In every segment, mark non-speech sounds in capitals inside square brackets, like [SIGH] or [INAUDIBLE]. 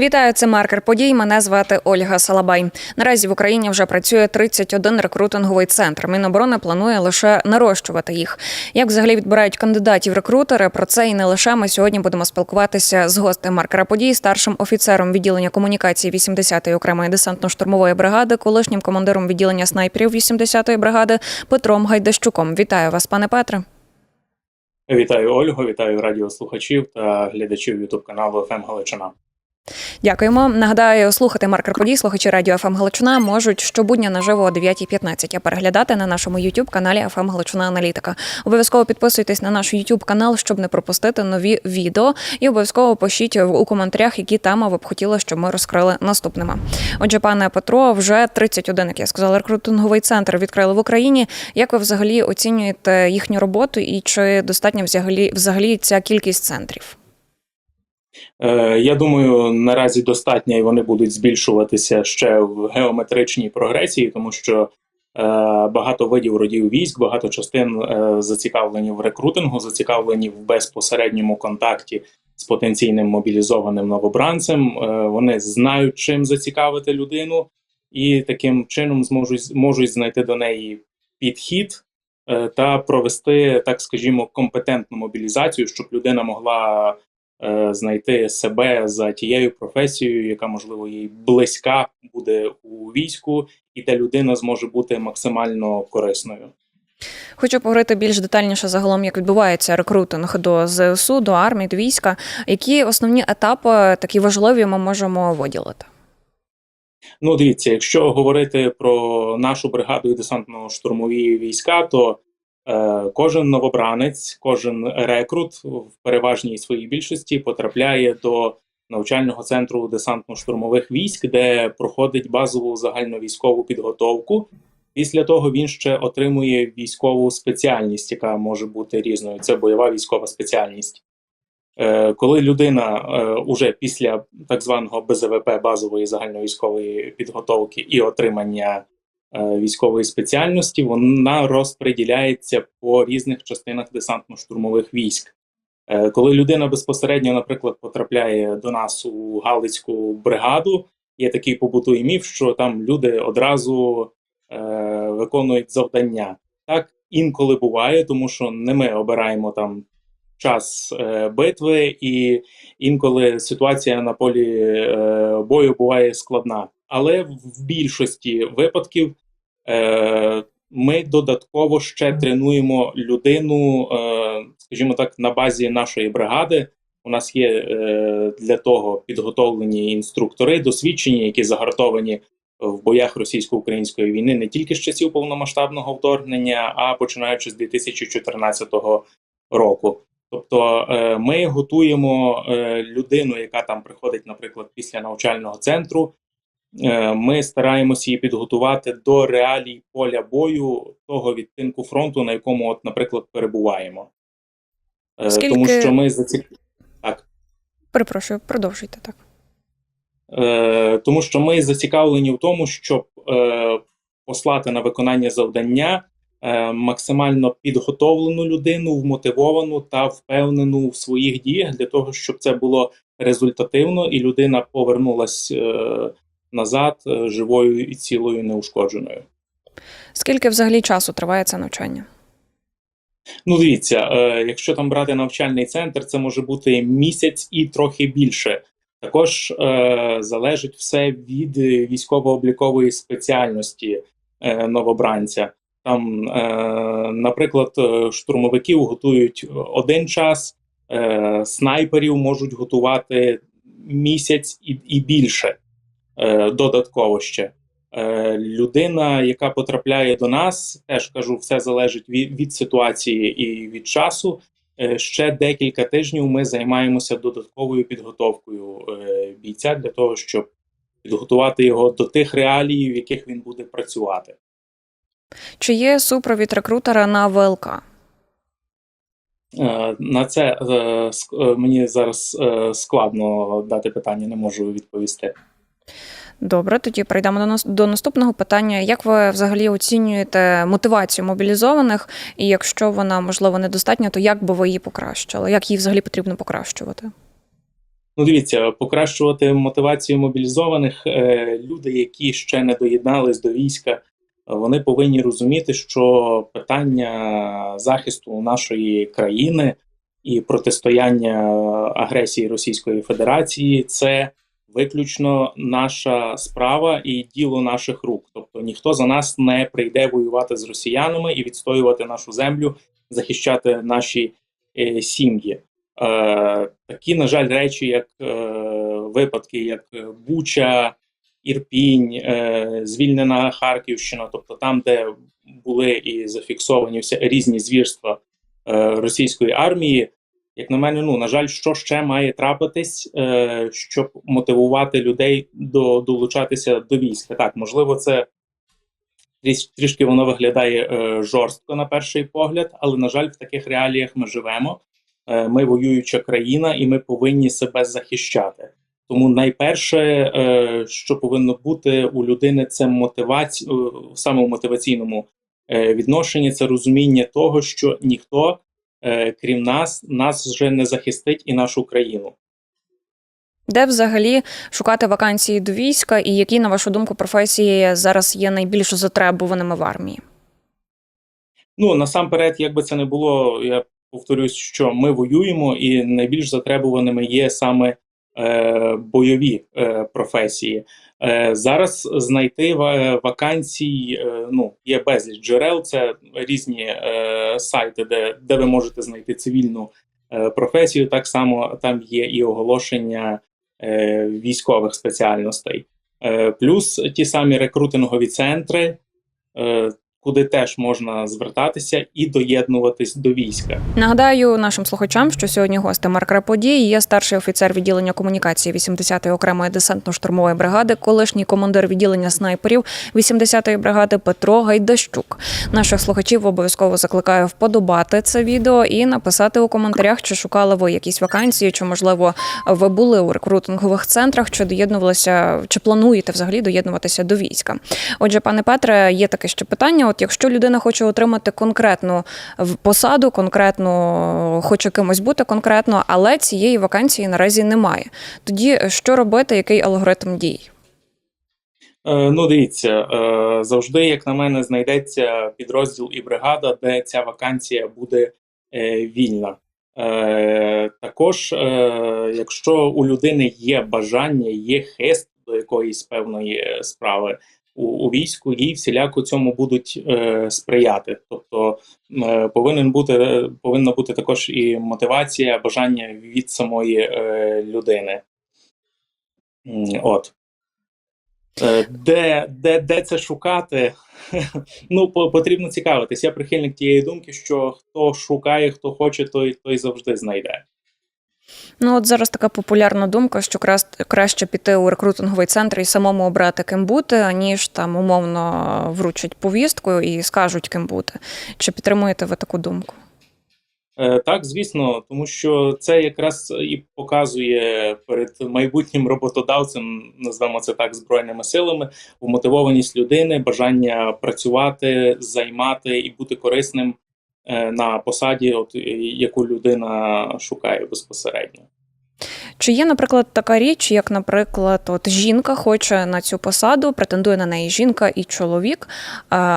Вітаю, це маркер подій. Мене звати Ольга Салабай. Наразі в Україні вже працює 31 рекрутинговий центр. Міноборони планує лише нарощувати їх. Як взагалі відбирають кандидатів рекрутери? Про це і не лише ми сьогодні будемо спілкуватися з гостем маркера подій, старшим офіцером відділення комунікації 80-ї окремої десантно-штурмової бригади, колишнім командиром відділення снайперів 80-ї бригади Петром Гайдащуком. Вітаю вас, пане Петре. Вітаю Ольгу, вітаю радіослухачів та глядачів Ютуб каналу ФМ Галичина. Дякуємо. Нагадаю, слухати маркер подій, слухачі радіо ФМ Галичина можуть щобудня наживо о 9.15, а переглядати на нашому youtube каналі ФМ Галичина Аналітика. Обов'язково підписуйтесь на наш youtube канал, щоб не пропустити нові відео. І обов'язково пишіть у коментарях, які теми ви б хотіли, щоб ми розкрили наступними. Отже, пане Петро, вже 31, як я сказала, рекрутинговий центр відкрили в Україні. Як ви взагалі оцінюєте їхню роботу і чи достатньо взагалі взагалі ця кількість центрів? Е, Я думаю, наразі достатньо і вони будуть збільшуватися ще в геометричній прогресії, тому що е, багато видів родів військ, багато частин е, зацікавлені в рекрутингу, зацікавлені в безпосередньому контакті з потенційним мобілізованим новобранцем. Вони знають, чим зацікавити людину, і таким чином зможуть можуть знайти до неї підхід та провести, так скажімо, компетентну мобілізацію, щоб людина могла знайти себе за тією професією, яка можливо їй близька буде у війську, і де людина зможе бути максимально корисною. Хочу поговорити більш детальніше загалом, як відбувається рекрутинг до ЗСУ, до армії, до війська. Які основні етапи такі важливі ми можемо виділити? Ну, дивіться, якщо говорити про нашу бригаду і десантно-штурмові війська, то е, кожен новобранець, кожен рекрут в переважній своїй більшості потрапляє до навчального центру десантно-штурмових військ, де проходить базову загальновійськову підготовку. Після того він ще отримує військову спеціальність, яка може бути різною. Це бойова військова спеціальність. Е, Коли людина е, уже після так званого БЗВП базової загальновійськової підготовки і отримання е, військової спеціальності, вона розподіляється по різних частинах десантно-штурмових військ. Е, Коли людина безпосередньо, наприклад, потрапляє до нас у Галицьку бригаду, є такий побутовий міф, що там люди одразу е, виконують завдання. Так інколи буває, тому що не ми обираємо там час е, битви, і інколи ситуація на полі е, бою буває складна. Але в більшості випадків е, ми додатково ще тренуємо людину, скажімо так, на базі нашої бригади. У нас є для того підготовлені інструктори, досвідчені, які загартовані в боях російсько-української війни не тільки з часів повномасштабного вторгнення, а починаючи з 2014 року. Тобто е, ми готуємо е, людину, яка там приходить, наприклад, після навчального центру. Е, Ми стараємося її підготувати до реалій поля бою того відтинку фронту, на якому, от, наприклад, перебуваємо. Скільки- Тому що ми зацік... так. Перепрошую, продовжуйте так. Тому що ми зацікавлені в тому, щоб послати на виконання завдання максимально підготовлену людину, вмотивовану та впевнену в своїх діях для того, щоб це було результативно, і людина повернулась е, назад е, живою і цілою, неушкодженою. Скільки взагалі часу триває це навчання? Ну, дивіться, е, якщо там брати навчальний центр, це може бути місяць і трохи більше. Також е, залежить все від е, військово-облікової спеціальності е, новобранця. Там, е, наприклад, е, штурмовиків готують один час, е, снайперів можуть готувати місяць і, і більше додатково ще. Людина, яка потрапляє до нас, теж кажу, все залежить від, від ситуації і від часу. Ще декілька тижнів ми займаємося додатковою підготовкою бійця для того, щоб підготувати його до тих реалій, в яких він буде працювати. Чи є супровід рекрутера на ВЛК? Е, На це е, е, мені зараз складно дати питання, не можу відповісти. Добре, тоді перейдемо до нас до наступного питання. Як ви взагалі оцінюєте мотивацію мобілізованих? І якщо вона можливо недостатня, то як би ви її покращили? Як її взагалі потрібно покращувати? Ну, дивіться, покращувати мотивацію мобілізованих люди, які ще не доєднались до війська, вони повинні розуміти, що питання захисту нашої країни і протистояння агресії Російської Федерації це виключно наша справа і діло наших рук. Тобто ніхто за нас не прийде воювати з росіянами і відстоювати нашу землю, захищати наші е, сім'ї. Е, такі, на жаль, речі, як е, випадки, як е, Буча, Ірпінь, е, звільнена Харківщина, тобто там, де були і зафіксовані всі різні звірства е, російської армії. Як на мене, ну на жаль, що ще має трапитись, е, щоб мотивувати людей до долучатися до війська. Так, можливо, це тріш, трішки воно виглядає жорстко на перший погляд, але на жаль, в таких реаліях ми живемо. Ми воююча країна, і ми повинні себе захищати. Тому найперше, е, що повинно бути у людини, це мотивація в самому мотиваційному е, відношенні, це розуміння того, що ніхто, е, крім нас, нас вже не захистить і нашу країну. Де взагалі шукати вакансії до війська, і які, на вашу думку, професії зараз є найбільш затребуваними в армії? Ну насамперед, як би це не було, я повторюсь, що ми воюємо, і найбільш затребуваними є саме е, бойові е, професії. Е, зараз знайти вакансій, е, ну є безліч джерел. Це різні е, сайти, де, де ви можете знайти цивільну е, професію. Так само там є і оголошення е, військових спеціальностей. Е, плюс ті самі рекрутингові центри. Куди теж можна звертатися і доєднуватись до війська. Нагадаю нашим слухачам, що сьогодні гостем Марк Раподій є старший офіцер відділення комунікації 80-ї окремої десантно-штурмової бригади, колишній командир відділення снайперів 80-ї бригади Петро Гайдащук. Наших слухачів обов'язково закликаю вподобати це відео і написати у коментарях, чи шукали ви якісь вакансії, чи можливо ви були у рекрутингових центрах, чи доєднувалися, чи плануєте взагалі доєднуватися до війська. Отже, пане Петре, є таке ще питання. От якщо людина хоче отримати конкретну посаду, конкретно хоче кимось бути конкретно, але цієї вакансії наразі немає. Тоді що робити, який алгоритм дій? Е, ну, дивіться, е, завжди, як на мене, знайдеться підрозділ і бригада, де ця вакансія буде е, вільна. Е, також, е, якщо у людини є бажання, є хист до якоїсь певної е, справи у, у війську, їй всіляко цьому будуть е, сприяти. Тобто е, повинен бути, повинна бути також і мотивація, бажання від самої е, людини. От. Е, Де, де, де це шукати? [LAUGHS] Ну, по- потрібно цікавитись. Я прихильник тієї думки, що хто шукає, хто хоче, той, той завжди знайде. Ну от зараз така популярна думка, що краще піти у рекрутинговий центр і самому обрати ким бути, аніж там умовно вручать повістку і скажуть ким бути. Чи підтримуєте ви таку думку? Е, Так, звісно, тому що це якраз і показує перед майбутнім роботодавцем, назвемо це так, збройними силами, вмотивованість людини, бажання працювати, займати і бути корисним на посаді, от е, яку людина шукає безпосередньо. Чи є, наприклад, така річ, як, наприклад, от жінка хоче на цю посаду, претендує на неї жінка і чоловік,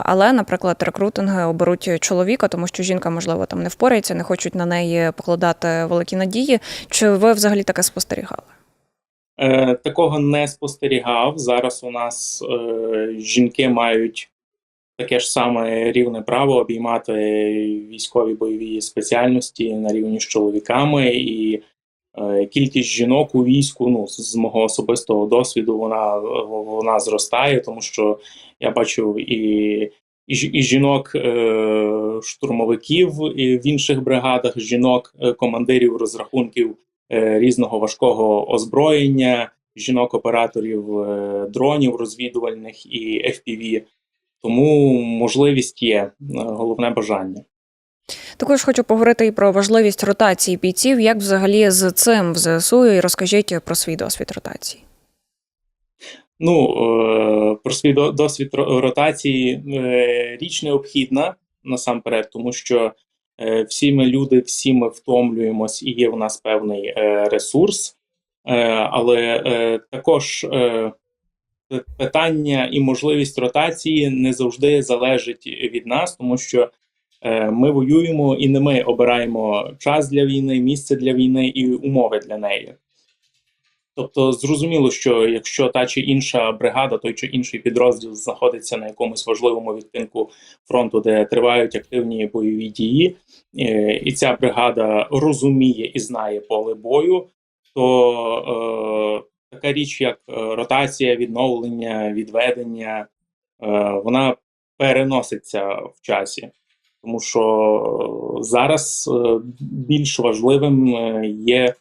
але, наприклад, рекрутинги оберуть чоловіка, тому що жінка, можливо, там не впорається, не хочуть на неї покладати великі надії. Чи ви взагалі таке спостерігали? Е, такого не спостерігав. Зараз у нас е, жінки мають таке ж саме рівне право обіймати військові бойові спеціальності на рівні з чоловіками, і е, кількість жінок у війську, ну з мого особистого досвіду, вона, вона зростає, тому що я бачив і. І, і жінок е, в інших бригадах, жінок е, розрахунків е, різного важкого озброєння, жінок-операторів е, дронів розвідувальних і FPV. Тому можливість є, е, головне бажання. Також хочу поговорити і про важливість ротації бійців. Як взагалі з цим в ЗСУ і розкажіть про свій досвід ротації. Ну, е, про свій досвід ротації е, річ необхідна насамперед, тому що всі ми люди, всі ми втомлюємось, і є у нас певний ресурс. Але також питання і можливість ротації не завжди залежить від нас, тому що е, ми воюємо і не ми обираємо час для війни, місце для війни і умови для неї. Тобто, зрозуміло, що якщо та чи інша бригада, той чи інший підрозділ знаходиться на якомусь важливому відтинку фронту, де тривають активні бойові дії, е, і ця бригада розуміє і знає поле бою, то е, така річ, як е, ротація, відновлення, відведення, е, вона переноситься в часі. Тому що е, зараз більш важливим є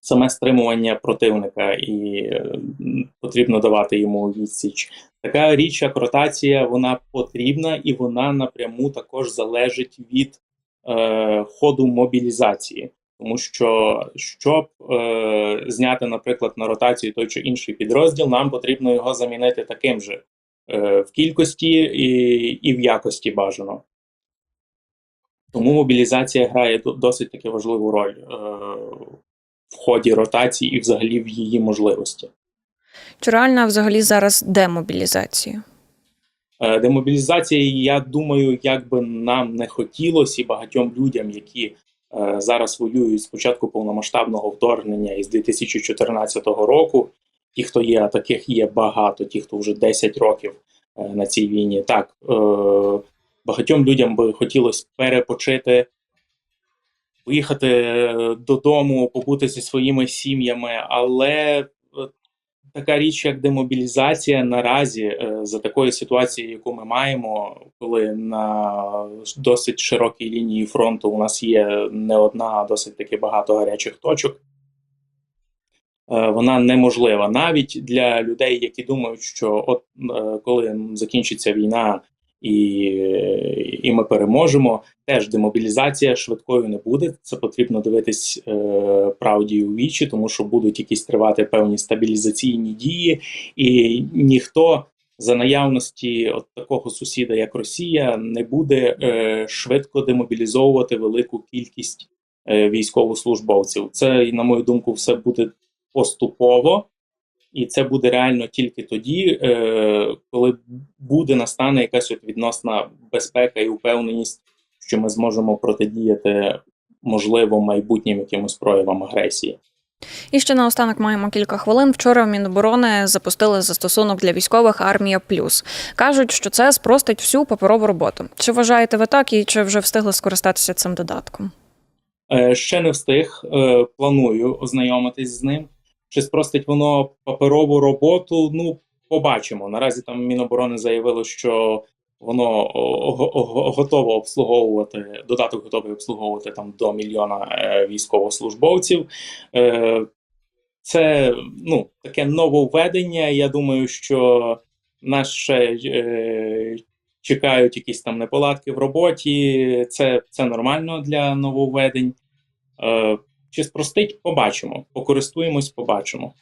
саме стримування противника, і потрібно давати йому відсіч. Така річ, як ротація, вона потрібна і вона напряму також залежить від е, ходу мобілізації. Тому що щоб е, зняти, наприклад, на ротацію той чи інший підрозділ, нам потрібно його замінити таким же е, в кількості і, і в якості бажано. Тому мобілізація грає досить таки важливу роль е, в ході ротації і взагалі в її можливості. Чи реальна взагалі зараз демобілізація? Е, Демобілізація, я думаю, як би нам не хотілося, і багатьом людям, які зараз воюють з початку повномасштабного вторгнення із 2014 року. Ті, хто є, таких є багато, ті, хто вже 10 років е, на цій війні. Так, е, багатьом людям би хотілося перепочити, поїхати е, додому, побути зі своїми сім'ями, але е, така річ, як демобілізація, наразі е, за такою ситуацією, яку ми маємо, коли на досить широкій лінії фронту у нас є не одна, а досить таки багато гарячих точок. е, Вона неможлива навіть для людей, які думають, що от е, коли закінчиться війна і, і ми переможемо, теж демобілізація швидкою не буде. Це потрібно дивитись е, правді у вічі, тому що будуть якісь тривати певні стабілізаційні дії, і ніхто за наявності от такого сусіда, як Росія, не буде е, швидко демобілізовувати велику кількість е, військовослужбовців. Це, на мою думку, все буде поступово. І це буде реально тільки тоді, е, коли буде настане якась от відносна безпека і упевненість, що ми зможемо протидіяти можливо майбутнім якимось проявам агресії. І ще наостанок маємо кілька хвилин. Вчора в Міноборони запустили застосунок для військових Армія Плюс. кажуть, що це спростить всю паперову роботу. Чи вважаєте ви так, і чи вже встигли скористатися цим додатком? Е, ще не встиг, е, планую ознайомитись з ним. Чи спростить воно паперову роботу? Ну, побачимо. Наразі там Міноборони заявило, що воно готово обслуговувати, додаток готовий обслуговувати там до мільйона е, військовослужбовців. Е, це ну, таке нововведення. Я думаю, що нас ще е, чекають якісь там неполадки в роботі. Це, це нормально для нововведень. Е, чи спростить, побачимо. Покористуємось, побачимо.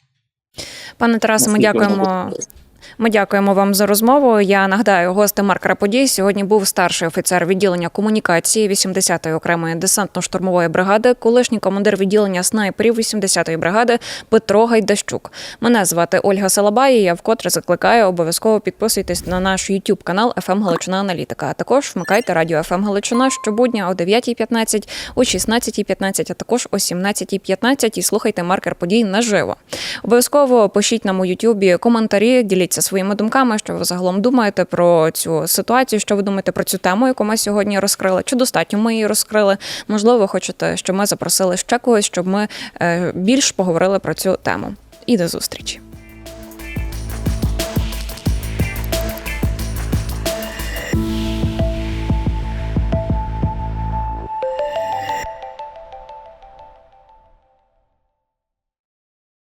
Пане Тарасе, ми дякуємо. Ми дякуємо вам за розмову. Я нагадаю, гостем Марк Раподій сьогодні був старший офіцер відділення комунікації 80-ї окремої десантно-штурмової бригади, колишній командир відділення снайперів 80-ї бригади Петро Гайдащук. Мене звати Ольга Салабай. і Я вкотре закликаю обов'язково підписуйтесь на наш YouTube канал «ФМ Галичина Аналітика. А також вмикайте радіо «ФМ Галичина» щобудня о 9.15, о 16.15, а також о 17.15 і слухайте маркер подій наживо. Обов'язково пишіть нам у Ютубі коментарі, діліться своїми думками, що ви загалом думаєте про цю ситуацію, що ви думаєте про цю тему, яку ми сьогодні розкрили. Чи достатньо ми її розкрили? Можливо, ви хочете, щоб ми запросили ще когось, щоб ми е, більш поговорили про цю тему. І до зустрічі.